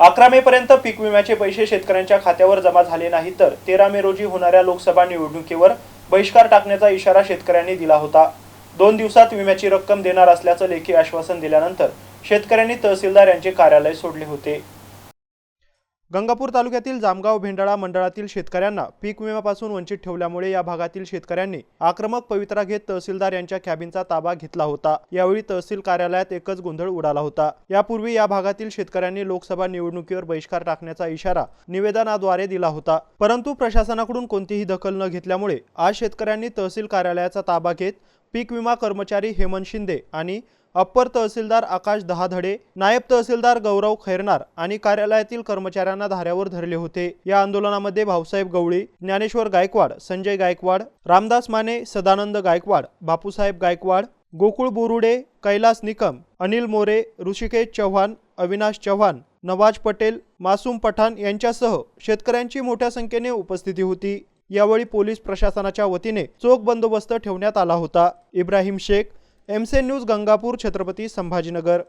अकरा मे पर्यंत पीक विम्याचे पैसे शेतकऱ्यांच्या खात्यावर जमा झाले नाही तर तेरा मे रोजी होणाऱ्या लोकसभा निवडणुकीवर बहिष्कार टाकण्याचा इशारा शेतकऱ्यांनी दिला होता. दोन दिवसात विम्याची रक्कम देणार असल्याचं लेखी आश्वासन दिल्यानंतर शेतकऱ्यांनी तहसीलदार यांचे कार्यालय सोडले होते. गंगापूर तालुक्यातील जामगाव भेंडाळा मंडळातील शेतकऱ्यांना पीक विम्यापासून वंचित ठेवल्यामुळे या भागातील शेतकऱ्यांनी आक्रमक पवित्रा घेत तहसीलदार यांच्या कॅबिनचा ताबा घेतला होता. यावेळी तहसील कार्यालयात एकच गोंधळ उडाला होता. यापूर्वी या भागातील शेतकऱ्यांनी लोकसभा निवडणुकीवर बहिष्कार टाकण्याचा इशारा निवेदनाद्वारे दिला होता. परंतु प्रशासनाकडून कोणतीही दखल न घेतल्यामुळे आज शेतकऱ्यांनी तहसील कार्यालयाचा ताबा घेत पीक विमा कर्मचारी हेमंत शिंदे आणि अप्पर तहसीलदार आकाश दहाधडे नायब तहसीलदार गौरव खैरनार आणि कार्यालयातील कर्मचाऱ्यांना धाऱ्यावर धरले होते. या आंदोलनामध्ये भाऊसाहेब गवळी ज्ञानेश्वर गायकवाड संजय गायकवाड रामदास माने सदानंद गायकवाड बापूसाहेब गायकवाड गोकुळ बोरुडे कैलास निकम अनिल मोरे ऋषिकेश चव्हाण अविनाश चव्हाण नवाज पटेल मासूम पठाण यांच्यासह शेतकऱ्यांची मोठ्या संख्येने उपस्थिती होती. यावेळी पोलीस प्रशासनाच्या वतीने चोख बंदोबस्त ठेवण्यात आला होता. इब्राहिम शेख एमसे न्यूज गंगापूर छत्रपती संभाजीनगर.